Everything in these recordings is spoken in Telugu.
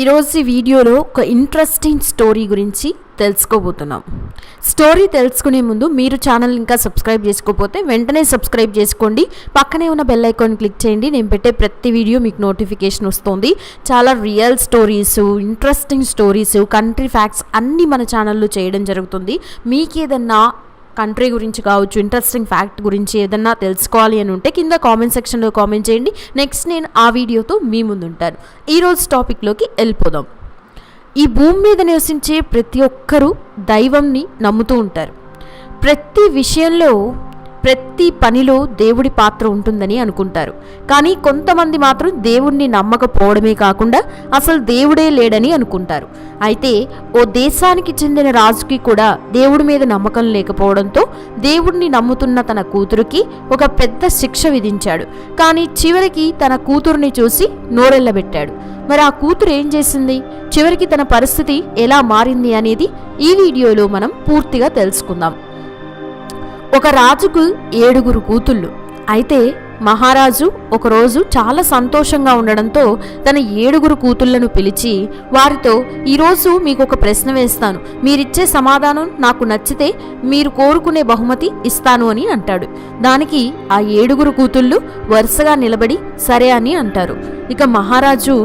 ఈరోజు వీడియోలో ఒక ఇంట్రెస్టింగ్ స్టోరీ గురించి తెలుసుకోబోతున్నాం. స్టోరీ తెలుసుకునే ముందు మీరు ఛానల్ ఇంకా సబ్స్క్రైబ్ చేసుకోకపోతే వెంటనే సబ్స్క్రైబ్ చేసుకోండి. పక్కనే ఉన్న బెల్ ఐకాన్ క్లిక్ చేయండి. నేను పెట్టే ప్రతి వీడియో మీకు నోటిఫికేషన్ వస్తుంది. చాలా real stories interesting stories country facts అన్నీ మన ఛానల్లో చేయడం జరుగుతుంది. మీకు ఏదన్నా కంట్రీ గురించి కావచ్చు ఇంట్రెస్టింగ్ ఫ్యాక్ట్ గురించి ఏదన్నా తెలుసుకోవాలి అని ఉంటే కింద కామెంట్ సెక్షన్లో కామెంట్ చేయండి. నెక్స్ట్ నేను ఆ వీడియోతో మీ ముందుంటాను. ఈరోజు టాపిక్లోకి వెళ్ళిపోదాం. ఈ భూమి మీద నివసించే ప్రతి ఒక్కరూ దైవంని నమ్ముతూ ఉంటారు. ప్రతి విషయంలో ప్రతి పనిలో దేవుడి పాత్ర ఉంటుందని అనుకుంటారు. కానీ కొంతమంది మాత్రం దేవుణ్ణి నమ్మకపోవడమే కాకుండా అసలు దేవుడే లేడని అనుకుంటారు. అయితే ఓ దేశానికి చెందిన రాజుకి కూడా దేవుడి మీద నమ్మకం లేకపోవడంతో దేవుడిని నమ్ముతున్న తన కూతురుకి ఒక పెద్ద శిక్ష విధించాడు. కానీ చివరికి తన కూతురుని చూసి నోరెళ్ళబెట్టాడు. మరి ఆ కూతురు ఏం చేసింది? చివరికి తన పరిస్థితి ఎలా మారింది అనేది ఈ వీడియోలో మనం పూర్తిగా తెలుసుకుందాం. ఒక రాజుకు ఏడుగురు కూతుళ్ళు. అయితే మహారాజు ఒకరోజు చాలా సంతోషంగా ఉండడంతో తన ఏడుగురు కూతుళ్ళను పిలిచి వారితో ఈరోజు మీకు ఒక ప్రశ్న వేస్తాను. మీరిచ్చే సమాధానం నాకు నచ్చితే మీరు కోరుకునే బహుమతి ఇస్తాను అని అంటాడు. దానికి ఆ ఏడుగురు కూతుళ్ళు వరుసగా నిలబడి సరే అని అంటారు. ఇక మహారాజు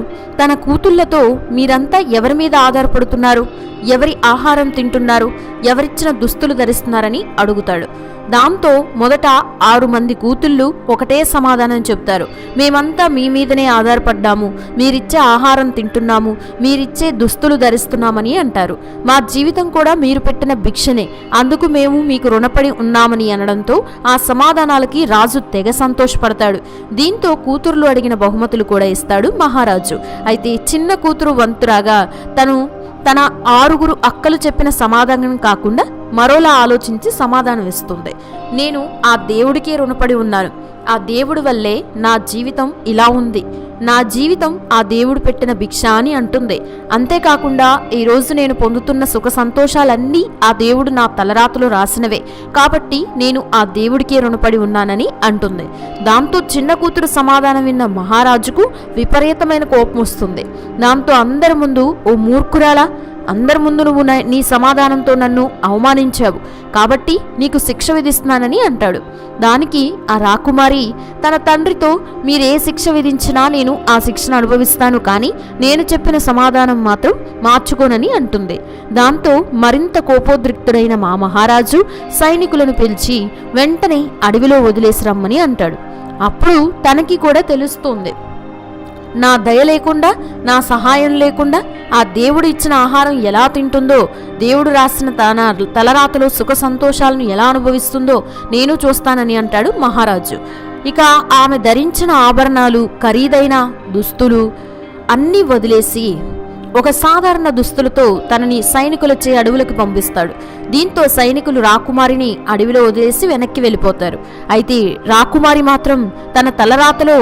తన కూతుళ్ళతో మీరంతా ఎవరి మీద ఆధారపడుతున్నారు? ఎవరి ఆహారం తింటున్నారు ఎవరిచ్చిన దుస్తులు ధరిస్తున్నారని అడుగుతాడు. దాంతో మొదట ఆరు మంది కూతుళ్ళు ఒకటే సమాధానం చెప్తారు. మేమంతా మీ మీదనే ఆధారపడ్డాము. మీరిచ్చే ఆహారం తింటున్నాము. మీరిచ్చే దుస్తులు ధరిస్తున్నామని అంటారు. మా జీవితం కూడా మీరు పెట్టిన భిక్షనే. అందుకు మేము మీకు రుణపడి ఉన్నామని అనడంతో ఆ సమాధానాలకి రాజు తెగ సంతోషపడతాడు. దీంతో కూతుర్లు అడిగిన బహుమతులు కూడా ఇస్తాడు మహారాజు. అయితే చిన్న కూతురు వంతురాగా తను తన ఆరుగురు అక్కలు చెప్పిన సమాధానం కాకుండా మరోలా ఆలోచించి సమాధానం ఇస్తుంది. నేను ఆ దేవుడికే రుణపడి ఉన్నాను. ఆ దేవుడి వల్లే నా జీవితం ఇలా ఉంది. నా జీవితం ఆ దేవుడు పెట్టిన భిక్ష అని అంటుంది. అంతేకాకుండా ఈరోజు నేను పొందుతున్న సుఖ సంతోషాలన్నీ ఆ దేవుడు నా తలరాతలు రాసినవే. కాబట్టి నేను ఆ దేవుడికే రుణపడి ఉన్నానని అంటుంది. దాంతో చిన్న కూతురు సమాధానం విన్న మహారాజుకు విపరీతమైన కోపం వస్తుంది. దాంతో అందరి ముందు ఓ మూర్ఖురాలా? అందరి ముందు నువ్వు నీ సమాధానంతో నన్ను అవమానించావు. కాబట్టి నీకు శిక్ష విధిస్తున్నానని అంటాడు. దానికి ఆ రాకుమారి తన తండ్రితో మీరే శిక్ష విధించినా నేను ఆ శిక్షను అనుభవిస్తాను కానీ నేను చెప్పిన సమాధానం మాత్రం మార్చుకోనని అంటుంది. దాంతో మరింత కోపోద్రిక్తుడైన మా మహారాజు సైనికులను పిలిచి వెంటనే అడవిలో వదిలేసి రమ్మని అంటాడు. అప్పుడు తనకి కూడా తెలుస్తుంది. నా దయ లేకుండా నా సహాయం లేకుండా ఆ దేవుడు ఇచ్చిన ఆహారం ఎలా తింటుందో దేవుడు రాసిన తన తలరాతలో సుఖ సంతోషాలను ఎలా అనుభవిస్తుందో నేను చూస్తానని అంటాడు మహారాజు. ఇక ఆమె ధరించిన ఆభరణాలు ఖరీదైన దుస్తులు అన్నీ వదిలేసి ఒక సాధారణ దుస్తులతో తనని సైనికులచే అడవులకు పంపిస్తాడు. దీంతో సైనికులు రాకుమారిని అడవిలో వదిలేసి వెనక్కి వెళ్ళిపోతారు. అయితే రాకుమారి మాత్రం తన తలరాతలో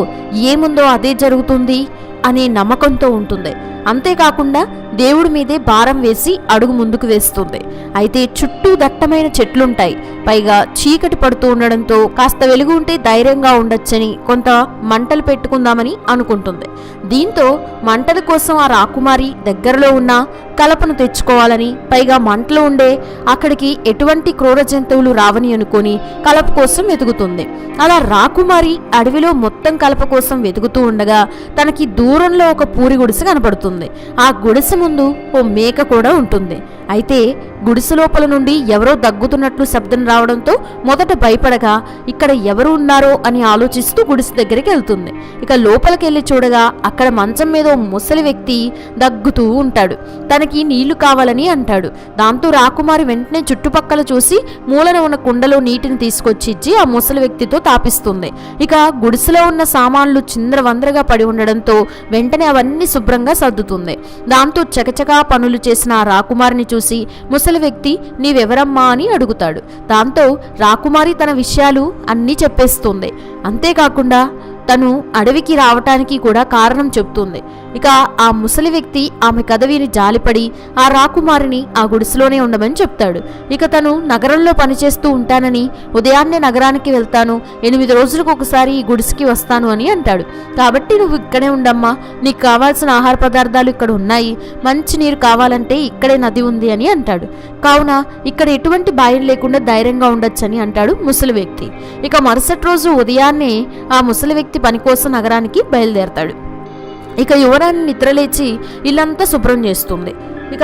ఏముందో అదే జరుగుతుంది అనే నమ్మకంతో ఉంటుంది. అంతేకాకుండా దేవుడి మీదే భారం వేసి అడుగు ముందుకు వేస్తుంది. అయితే చుట్టూ దట్టమైన చెట్లుంటాయి. పైగా చీకటి పడుతూ ఉండడంతో కాస్త వెలుగు ఉంటే ధైర్యంగా ఉండొచ్చని కొంత మంటలు పెట్టుకుందామని అనుకుంటుంది. దీంతో మంటల కోసం ఆ రాకుమారి దగ్గరలో ఉన్న కలపను తెచ్చుకోవాలని పైగా మంటలు ఉండే అక్కడికి ఎటువంటి క్రూర జంతువులు రావని అనుకొని కలప కోసం వెతుకుతుంది. అలా రాకుమారి అడవిలో మొత్తం కలప కోసం వెతుకుతూ ఉండగా తనకి దూరంలో ఒక పూరి గుడిసె కనపడుతుంది. ఆ గుడిసె ముందు ఓ మేక కూడా ఉంటుంది. అయితే గుడిసె లోపల నుండి ఎవరో దగ్గుతున్నట్లు శబ్దం రావడంతో మొదట భయపడగా ఇక్కడ ఎవరు ఉన్నారో అని ఆలోచిస్తూ గుడిసె దగ్గరికి వెళ్తుంది. ఇక లోపలికి వెళ్ళి చూడగా అక్కడ మంచం మీద ఓ ముసలి వ్యక్తి దగ్గుతూ ఉంటాడు. తనకి నీళ్ళు కావాలని అంటాడు. దాంతో రాకుమారి వెంటనే చుట్టుపక్కల చూసి మూలన ఉన్న కుండలో నీటిని తీసుకొచ్చి ఇచ్చి ఆ ముసలి వ్యక్తితో తాపిస్తుంది. ఇక గుడిసెలో ఉన్న సామాన్లు చిందరవందరగా పడి ఉండడంతో వెంటనే అవన్నీ శుభ్రంగా సర్దుతుంది దాంతో చకచకా పనులు చేసిన ఆ రాకుమారిని చూసి ముసలి వ్యక్తి నీవెవరమ్మా? అని అడుగుతాడు. దాంతో రాకుమారి తన విషయాలు అన్నీ చెప్పేస్తుంది. అంతేకాకుండా తను అడవికి రావటానికి కూడా కారణం చెబుతుంది. ఇక ఆ ముసలి వ్యక్తి ఆమె కథవీని జాలిపడి ఆ రాకుమారిని ఆ గుడిసెలోనే ఉండమని చెప్తాడు. ఇక తను నగరంలో పనిచేస్తూ ఉంటానని ఉదయాన్నే నగరానికి వెళ్తాను ఎనిమిది రోజులకు ఒకసారి ఈ గుడిసెకి వస్తాను అని అంటాడు. కాబట్టి నువ్వు ఇక్కడే ఉండమ్మా నీకు కావాల్సిన ఆహార పదార్థాలు ఇక్కడ ఉన్నాయి మంచి నీరు కావాలంటే ఇక్కడే నది ఉంది అని అంటాడు. కావున ఇక్కడ ఎటువంటి భయం లేకుండా ధైర్యంగా ఉండొచ్చని అంటాడు ముసలి వ్యక్తి. ఇక మరుసటి రోజు ఉదయాన్నే ఆ ముసలి వ్యక్తి వ్యక్తి పనికోసం నగరానికి బయలుదేరతాడు. ఇక యువరాణి నిద్రలేచి ఇల్లంతా శుభ్రం చేస్తుంది. ఇక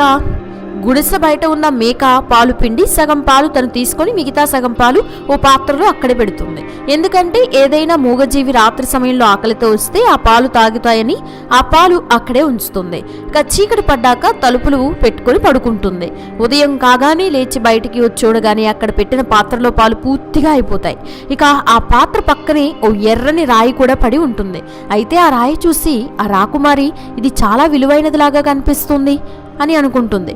గుడిసె బయట ఉన్న మేక పాలు పిండి సగం పాలు తను తీసుకొని మిగతా సగం పాలు ఓ పాత్రలో అక్కడే పెడుతుంది. ఎందుకంటే ఏదైనా మూగజీవి రాత్రి సమయంలో ఆకలితో వస్తే ఆ పాలు తాగుతాయని ఆ పాలు అక్కడే ఉంచుతుంది. ఇక చీకటి పడ్డాక తలుపులు పెట్టుకొని పడుకుంటుంది. ఉదయం కాగానే లేచి బయటికి వచ్చి చూడగానే అక్కడ పెట్టిన పాత్రలో పాలు పూర్తిగా అయిపోతాయి. ఇక ఆ పాత్ర పక్కనే ఓ ఎర్రని రాయి కూడా పడి ఉంటుంది. అయితే ఆ రాయి చూసి ఆ రాకుమారి ఇది చాలా విలువైనదిలాగా కనిపిస్తుంది అని అనుకుంటుంది.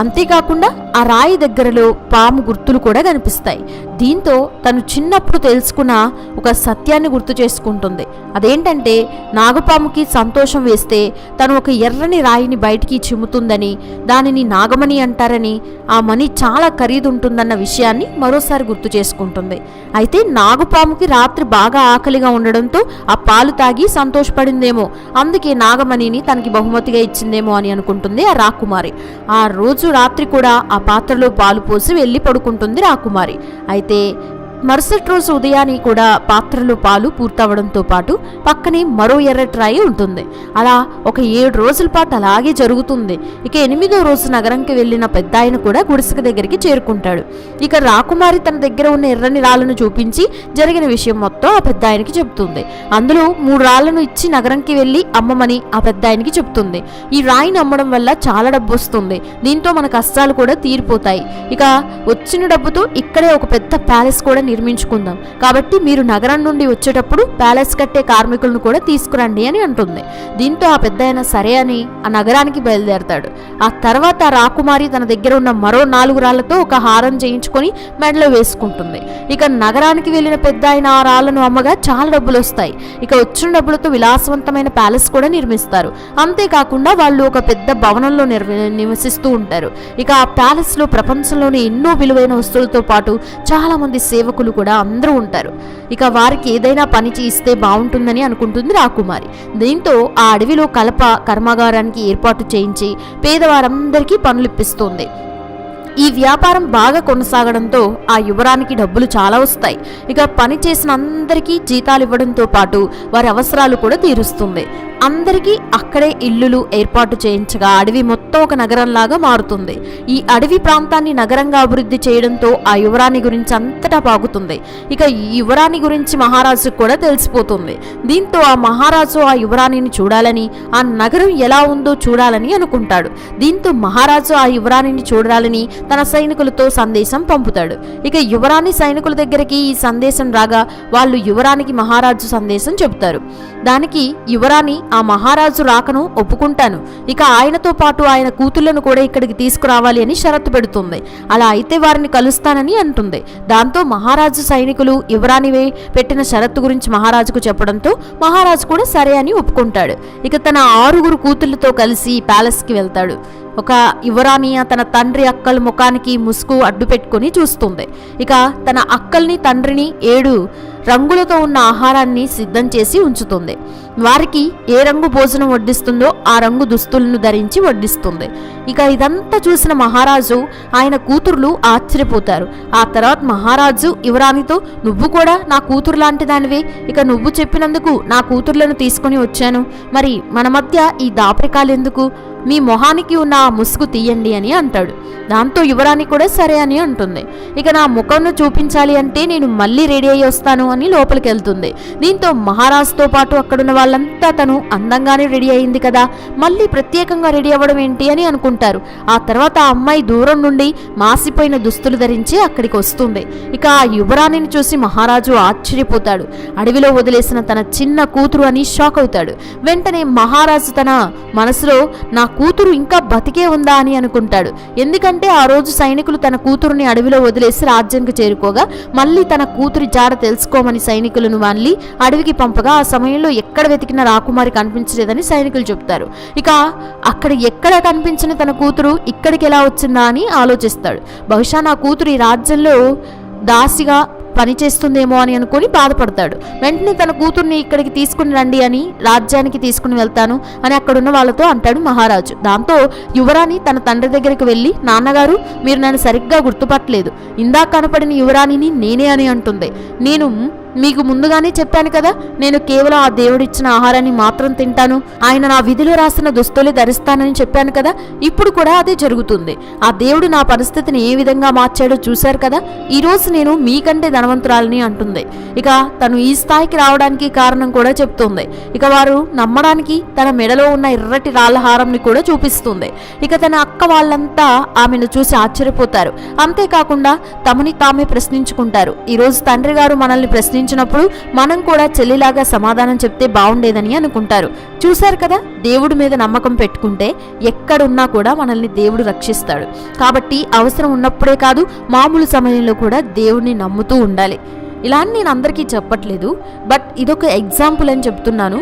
అంతేకాకుండా ఆ రాయి దగ్గరలో పాము గుర్తులు కూడా కనిపిస్తాయి. దీంతో తను చిన్నప్పుడు తెలుసుకున్న ఒక సత్యాన్ని గుర్తు చేసుకుంటుంది. అదేంటంటే నాగపాముకి సంతోషం వేస్తే తను ఒక ఎర్రని రాయిని బయటికి చిమ్ముతుందని దానిని నాగమణి అంటారని ఆ మణి చాలా ఖరీదు ఉంటుందన్న విషయాన్ని మరోసారి గుర్తు చేసుకుంటుంది. అయితే నాగపాముకి రాత్రి బాగా ఆకలిగా ఉండడంతో ఆ పాలు తాగి సంతోషపడిందేమో అందుకే నాగమణిని తనకి బహుమతిగా ఇచ్చిందేమో అని అనుకుంటుంది ఆ రాకుమారి. ఆ రోజు రాత్రి కూడా ఆ పాత్రలో పాలు పోసి వెళ్ళి పడుకుంటుంది రాకుమారి. అయితే 对。మరుసటి రోజు ఉదయాన్ని కూడా పాత్రలు పాలు పూర్తవడంతో పాటు పక్కనే మరో ఎర్రటి రాయి ఉంటుంది. అలా ఒక ఏడు రోజుల పాటు అలాగే జరుగుతుంది. ఇక ఎనిమిదో రోజు నగరంకి వెళ్ళిన పెద్ద ఆయన కూడా గుడిసెక దగ్గరికి చేరుకుంటాడు. ఇక రాకుమారి తన దగ్గర ఉన్న ఎర్రని రాళ్ళను చూపించి జరిగిన విషయం మొత్తం ఆ పెద్ద ఆయనకి చెబుతుంది. అందులో మూడు రాళ్ళను ఇచ్చి నగరంకి వెళ్ళి అమ్మమని ఆ పెద్ద ఆయనకి చెబుతుంది. ఈ రాయిని అమ్మడం వల్ల చాలా డబ్బు వస్తుంది. దీంతో మన కష్టాలు కూడా తీరిపోతాయి. ఇక వచ్చిన డబ్బుతో ఇక్కడే ఒక పెద్ద ప్యాలెస్ కూడా నిర్మించుకుందాం. కాబట్టి మీరు నగరం నుండి వచ్చేటప్పుడు ప్యాలెస్ కట్టే కార్మికులను కూడా తీసుకురండి అని అంటుంది. దీంతో ఆ పెద్ద సరే అని ఆ నగరానికి బయలుదేరతాడు. ఆ తర్వాత రాకుమారి తన దగ్గర ఉన్న మరో నాలుగు రాళ్ళతో ఒక హారం చేయించుకొని మెడలో వేసుకుంటుంది. ఇక నగరానికి వెళ్ళిన పెద్ద ఆయన ఆ రాళ్ళను అమ్మగా చాలా డబ్బులు వస్తాయి. ఇక వచ్చిన డబ్బులతో విలాసవంతమైన ప్యాలెస్ కూడా నిర్మిస్తారు. అంతేకాకుండా వాళ్ళు ఒక పెద్ద భవనంలో నివసిస్తూ ఉంటారు. ఇక ఆ ప్యాలెస్లో ప్రపంచంలోని ఎన్నో విలువైన వస్తువులతో పాటు చాలామంది మంది సేవకులు కూడా అందరూ ఉంటారు. ఇక వారికి ఏదైనా పని చేస్తే బాగుంటుందని అనుకుంటుంది రాకుమారి. దీంతో ఆ అడవిలో కలప కర్మాగారానికి ఏర్పాటు చేయించి పేదవారందరికీ పనులు ఇప్పిస్తుంది. ఈ వ్యాపారం బాగా కొనసాగడంతో ఆ యువరానికి డబ్బులు చాలా వస్తాయి. ఇక పని చేసిన అందరికీ జీతాలు ఇవ్వడంతో పాటు వారి అవసరాలు కూడా తీరుస్తుంది. అందరికీ అక్కడే ఇల్లులు ఏర్పాటు చేయించగా అడవి మొత్తం ఒక నగరంలాగా మారుతుంది. ఈ అడవి ప్రాంతాన్ని నగరంగా అభివృద్ధి చేయడంతో ఆ యువరాణి గురించి అంతటా పాగుతుంది ఇక ఈ యువరాణి గురించి మహారాజుకు కూడా తెలిసిపోతుంది. దీంతో ఆ మహారాజు ఆ యువరాణిని చూడాలని ఆ నగరం ఎలా ఉందో చూడాలని అనుకుంటాడు. దీంతో మహారాజు ఆ యువరాణిని చూడాలని తన సైనికులతో సందేశం పంపుతాడు. ఇక యువరాణి సైనికుల దగ్గరికి ఈ సందేశం రాగా వాళ్ళు యువరానికి మహారాజు సందేశం చెబుతారు. దానికి యువరాణి ఆ మహారాజు రాకను ఒప్పుకుంటాను. ఇక ఆయనతో పాటు ఆయన కూతుళ్ళను కూడా ఇక్కడికి తీసుకురావాలి అని షరతు పెడుతుంది. అలా అయితే వారిని కలుస్తానని అంటుంది. దాంతో మహారాజు సైనికులు యువరాణివే పెట్టిన షరత్తు గురించి మహారాజుకు చెప్పడంతో మహారాజు కూడా సరే అని ఒప్పుకుంటాడు. ఇక తన ఆరుగురు కూతుళ్ళతో కలిసి ప్యాలెస్కి వెళ్తాడు. ఒక యువరాణి తన తండ్రి అక్కల ముఖానికి ముసుగు అడ్డు పెట్టుకుని చూస్తుంది. ఇక తన అక్కల్ని తండ్రిని ఏడు రంగులతో ఉన్న ఆహారాన్ని సిద్ధం చేసి ఉంచుతుంది. వారికి ఏ రంగు భోజనం వడ్డిస్తుందో ఆ రంగు దుస్తులను ధరించి వడ్డిస్తుంది. ఇక ఇదంతా చూసిన మహారాజు ఆయన కూతుర్లు ఆశ్చర్యపోతారు. ఆ తర్వాత మహారాజు యువరాణితో నువ్వు కూడా నా కూతురు లాంటి దానివే. ఇక నువ్వు చెప్పినందుకు నా కూతుర్లను తీసుకొని వచ్చాను. మరి మన మధ్య ఈ దాపరికాలు ఎందుకు? మీ మొహానికి ఉన్న ఆ ముసుగు తీయండి అని అంటాడు. దాంతో యువరాణి కూడా సరే అని అంటుంది. ఇక నా ముఖంను చూపించాలి అంటే నేను మళ్ళీ రెడీ అయ్యి వస్తాను అని లోపలికి వెళ్తుంది. దీంతో మహారాజుతో పాటు అక్కడున్న వాళ్ళంతా తను అందంగానే రెడీ అయింది కదా. మళ్ళీ ప్రత్యేకంగా రెడీ అవ్వడం ఏంటి అని అనుకుంటారు. ఆ తర్వాత ఆ అమ్మాయి దూరం నుండి మాసిపోయిన దుస్తులు ధరించి అక్కడికి వస్తుంది. ఇక ఆ యువరాణిని చూసి మహారాజు ఆశ్చర్యపోతాడు. అడవిలో వదిలేసిన తన చిన్న కూతురు అని షాక్ అవుతాడు. వెంటనే మహారాజు తన మనసులో నా కూతురు ఇంకా బతికే ఉందా అని అనుకుంటాడు. ఎందుకంటే ఆ రోజు సైనికులు తన కూతురుని అడవిలో వదిలేసి రాజ్యానికి చేరుకోగా మళ్ళీ తన కూతురి జాడ తెలుసుకోమని సైనికులను మళ్ళీ అడవికి పంపగా ఆ సమయంలో ఎక్కడ వెతికిన రాకుమారి కనిపించలేదని సైనికులు చెప్తారు ఇక అక్కడ ఎక్కడ కనిపించిన తన కూతురు ఇక్కడికి ఎలా వచ్చిందా అని ఆలోచిస్తాడు. బహుశా నా కూతురు ఈ రాజ్యంలో దాసిగా పనిచేస్తుందేమో అని అనుకొని బాధపడతాడు. వెంటనే తన కూతుర్ని ఇక్కడికి తీసుకుని రండి అని రాజ్యానికి తీసుకుని వెళ్తాను అని అక్కడున్న వాళ్ళతో అంటాడు మహారాజు. దాంతో యువరాణి తన తండ్రి దగ్గరికి వెళ్ళి నాన్నగారు మీరు నన్ను సరిగ్గా గుర్తుపట్టలేదు. ఇందాక కనపడిన యువరాణిని నేనే అని అంటుంది. నేను మీకు ముందుగానే చెప్పాను కదా నేను కేవలం ఆ దేవుడిచ్చిన ఆహారాన్ని మాత్రం తింటాను. ఆయన నా విధిలో రాసిన దుస్తులే ధరిస్తానని చెప్పాను కదా ఇప్పుడు కూడా అదే జరుగుతుంది. ఆ దేవుడు నా పరిస్థితిని ఏ విధంగా మార్చాడో చూశారు కదా ఈరోజు నేను మీకంటే ధనవంతురాలని అంటుంది. ఇక తను ఈ స్థాయికి రావడానికి కారణం కూడా చెప్తుంది. ఇక వారు నమ్మడానికి తన మెడలో ఉన్న ఎర్రటి రాళ్ళ హారంని కూడా చూపిస్తుంది. ఇక తన అక్క వాళ్ళంతా ఆమెను చూసి ఆశ్చర్యపోతారు. అంతేకాకుండా తమని తామే ప్రశ్నించుకుంటారు. ఈరోజు తండ్రి గారు మనల్ని ప్రశ్నించినప్పుడు మనం కూడా చెల్లిలాగా సమాధానం చెప్తే బాగుండేదని అనుకుంటారు. చూశారు కదా? దేవుడి మీద నమ్మకం పెట్టుకుంటే ఎక్కడున్నా కూడా మనల్ని దేవుడు రక్షిస్తాడు. కాబట్టి అవసరం ఉన్నప్పుడే కాదు మామూలు సమయంలో కూడా దేవుడిని నమ్ముతూ ఉండాలి. ఇలా అని నేను అందరికీ చెప్పట్లేదు బట్ ఇదొక ఎగ్జాంపుల్ అని చెప్తున్నాను.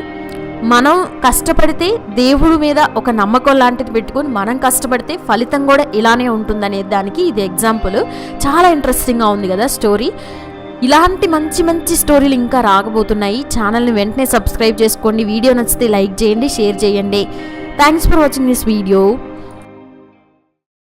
మనం కష్టపడితే దేవుడి మీద ఒక నమ్మకం లాంటిది పెట్టుకొని మనం కష్టపడితే ఫలితం కూడా ఇలానే ఉంటుందనే దానికి ఇది ఎగ్జాంపుల్. చాలా ఇంట్రెస్టింగ్గా ఉంది కదా స్టోరీ. ఇలాంటి మంచి మంచి స్టోరీలు ఇంకా రాకపోతున్నాయి. ఛానల్ని వెంటనే సబ్స్క్రైబ్ చేసుకోండి. వీడియో నచ్చితే లైక్ చేయండి షేర్ చేయండి. Thanks for watching this video